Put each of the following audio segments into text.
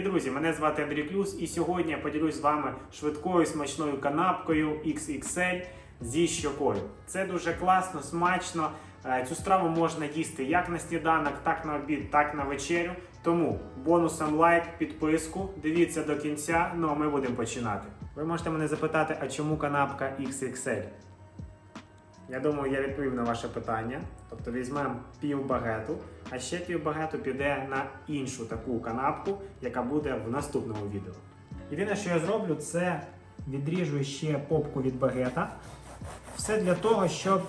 Привіт, друзі! Мене звати Андрій Клюс, і сьогодні я поділюсь з вами швидкою смачною канапкою XXL зі щокою. Це дуже класно, смачно. Е, Цю страву можна їсти як на сніданок, так на обід, так на вечерю. Тому бонусом лайк, підписку. Дивіться до кінця. Ну а ми будемо починати. Ви можете мене запитати, а чому канапка XXL? Я думаю, я відповів на ваше питання. Тобто візьмемо пів багету, а ще пів багету піде на іншу таку канапку, яка буде в наступному відео. Єдине, що я зроблю, це відріжу ще попку від багета. Все для того, щоб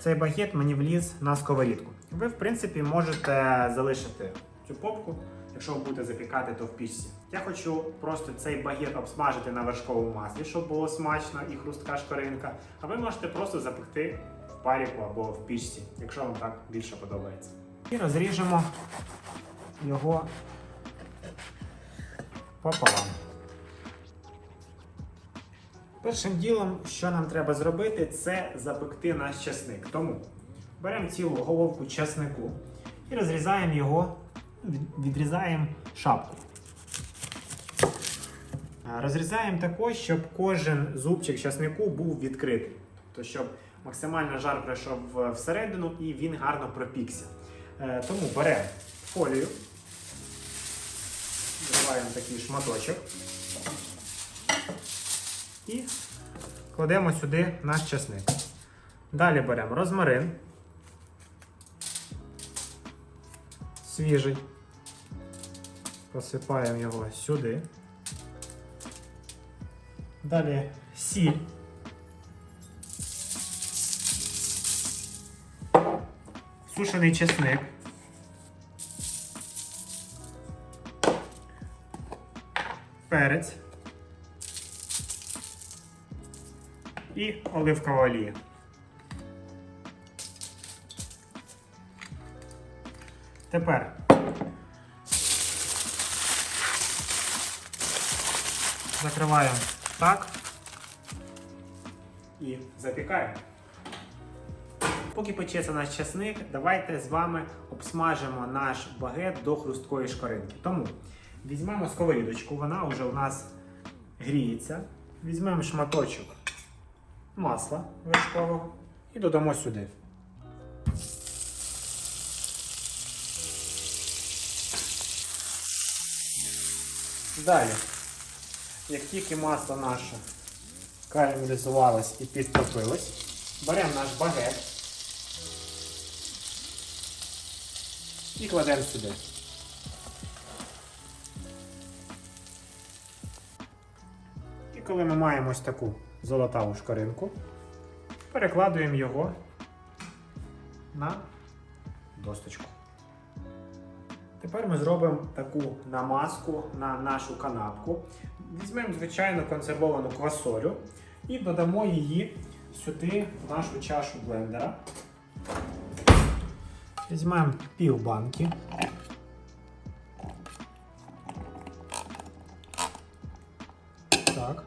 цей багет мені вліз на сковорідку. Ви, в принципі, можете залишити цю попку, якщо ви будете запікати, то в пічці. Я хочу просто цей багет обсмажити на вершковому маслі, щоб було смачно і хрустка шкоринка. А ви можете просто запекти в паріку або в пічці, якщо вам так більше подобається. І розріжемо його пополам. Першим ділом, що нам треба зробити, це запекти наш часник. Тому беремо цілу головку часнику і розрізаємо його, відрізаємо шапку. Розрізаємо також, щоб кожен зубчик часнику був відкритий. Тобто, щоб максимально жар пройшов всередину і він гарно пропікся. Е, Тому беремо фолію, зриваємо такий шматочок і кладемо сюди наш часник. Далі беремо розмарин. Свіжий. Посипаємо його сюди. Далі сіль. Сушений чесник. Перець. І оливкова олія. Тепер закриваємо так і запікаємо. Поки печеться наш часник, давайте з вами обсмажимо наш багет до хрусткої шкоринки. Тому візьмемо сковорідочку, вона вже у нас гріється. Візьмемо шматочок масла вершкового і додамо сюди. Далі, як тільки масло наше карамелізувалось і підтопилось, беремо наш багет і кладемо сюди. І коли ми маємо ось таку золотаву шкаринку, перекладуємо його на досточку. Тепер ми зробимо таку намазку на нашу канапку. Візьмемо звичайну консервовану квасолю і додамо її сюди в нашу чашу блендера. Візьмемо пів банки. Так.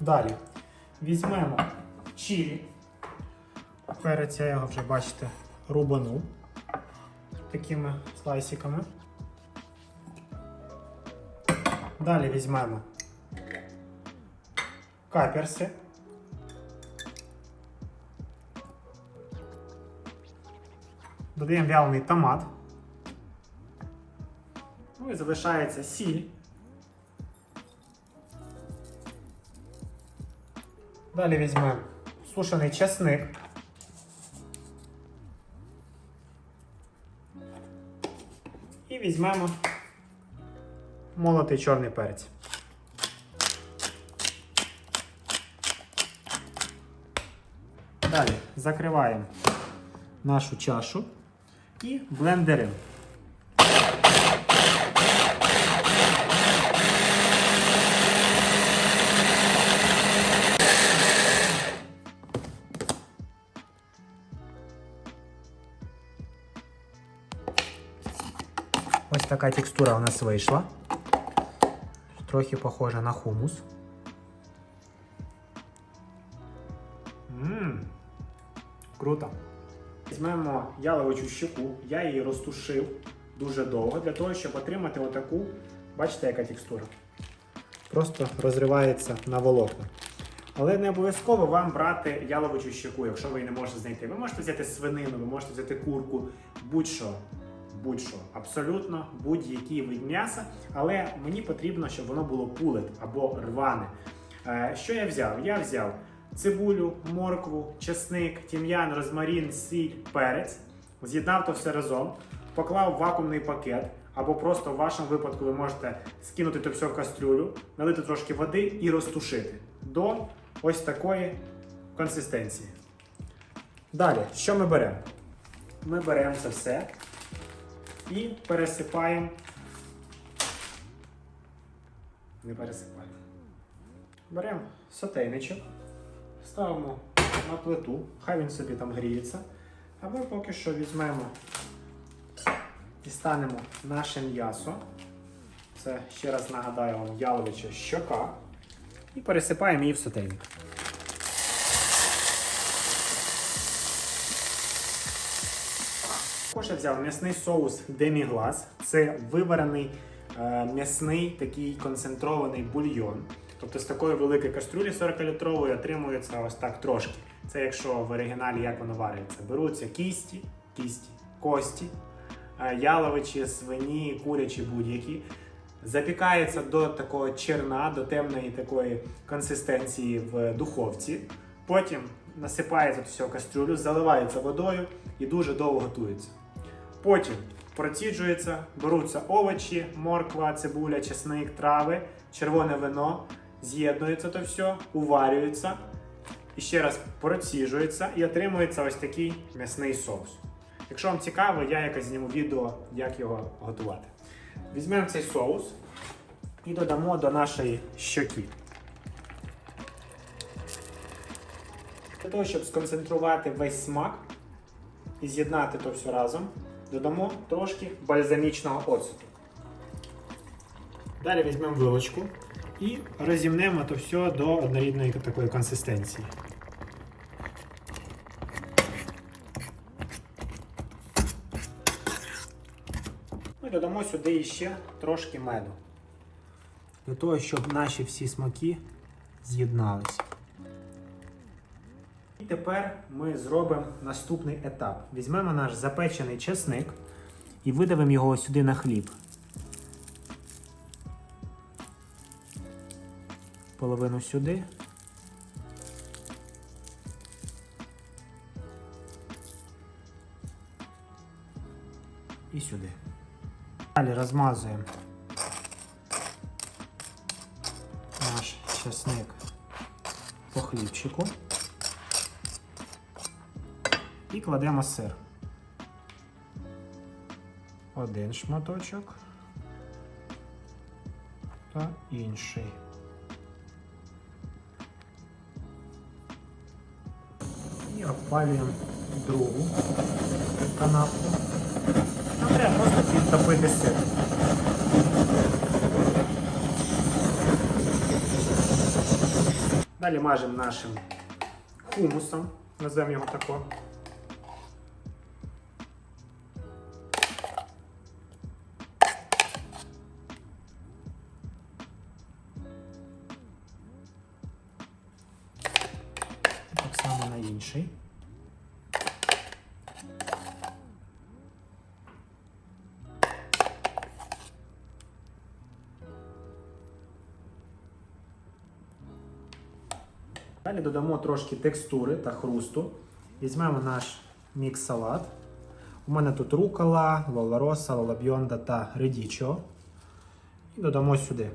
Далі візьмемо чилі. Перець я його вже бачите рубанув такими слайсиками. Далі візьмемо каперси. Додаємо вялений томат. Ну і залишається сіль. Далі візьмемо сушений часник. Візьмемо молотий чорний перець. Далі закриваємо нашу чашу і блендеримо. Така текстура у нас вийшла. Трохи похожа на хумус. Ммм, круто. Візьмемо яловичу щеку, я її розтушив дуже довго для того, щоб отримати отаку, бачите, яка текстура. Просто розривається на волокна. Але не обов'язково вам брати яловичу щеку, якщо ви її не можете знайти. Ви можете взяти свинину, ви можете взяти курку, будь-що. Будь-що, абсолютно будь-який вид м'яса, але мені потрібно, щоб воно було пулет або рване. Е, Що я взяв? Я взяв цибулю, моркву, чесник, тім'ян, розмарин, сіль, перець, з'єднав то все разом, поклав вакуумний пакет, або просто в вашому випадку ви можете скинути то все в кастрюлю, налити трошки води і розтушити до ось такої консистенції. Далі, що ми беремо? Ми беремо це все і пересипаємо. Не пересипаємо. Беремо сотейничок, ставимо на плиту, хай він собі там гріється. А ми поки що візьмемо, дістанемо наше м'ясо. Це ще раз нагадаю вам яловича щока. І пересипаємо її в сотейник. Також я взяв м'ясний соус деміглас. Це виварений е, м'ясний такий концентрований бульйон. Тобто з такої великої каструлі 40-літрової отримується ось так трошки. Це якщо в оригіналі як воно вариться. Беруться кісті, кісті, кості, е, яловичі, свині, курячі будь-які. Запікається до такого черна, до темної такої консистенції в духовці. Потім насипається в кастрюлю, заливається водою і дуже довго готується. Потім проціджується, беруться овочі, морква, цибуля, чесник, трави, червоне вино, з'єднується то все, уварюється, і ще раз проціжується і отримується ось такий м'ясний соус. Якщо вам цікаво, я якось зніму відео, як його готувати. Візьмемо цей соус і додамо до нашої щоки. Для того, щоб сконцентрувати весь смак і з'єднати то все разом, додамо трошки бальзамічного оцету. Далі візьмемо вилочку і розімнемо то все до однорідної такої консистенції. Ми додамо сюди ще трошки меду. Для того, щоб наші всі смаки з'єдналися. Тепер ми зробимо наступний етап. Візьмемо наш запечений чесник і видавимо його сюди на хліб. Половину сюди. І сюди. Далі розмазуємо наш чесник по хлібчику і кладемо сир. Один шматочок та інший. І обпалюємо другу канапку. Нам треба просто підтопити сир. Далі мажемо нашим хумусом, назвемо його тако. Інший. Далі додамо трошки текстури та хрусту. Візьмемо наш мікс-салат. У мене тут рукола, лолароса, лолабьонда та редічо. І додамо сюди.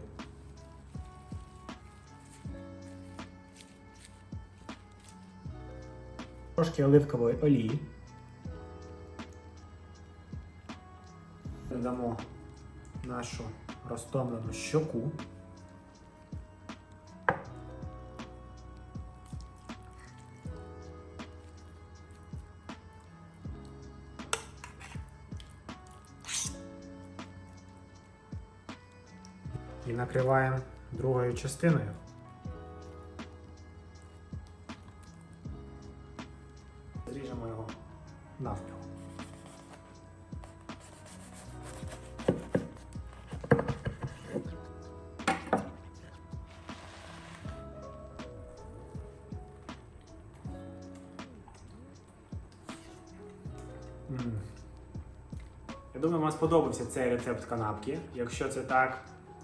Трошки оливкової олії. Додамо нашу розтомлену щоку. І накриваємо другою частиною. навпіл. Я думаю, вам сподобався цей рецепт канапки. Якщо це так,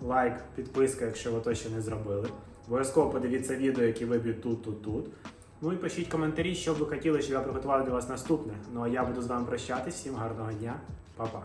лайк, підписка, якщо ви то ще не зробили. Обов'язково подивіться відео, які виб'ють тут, тут, тут. Ну і пишіть коментарі, що б ви хотіли, щоб я приготував для вас наступне. Ну а я буду з вами прощатись. Всім гарного дня, Па-па.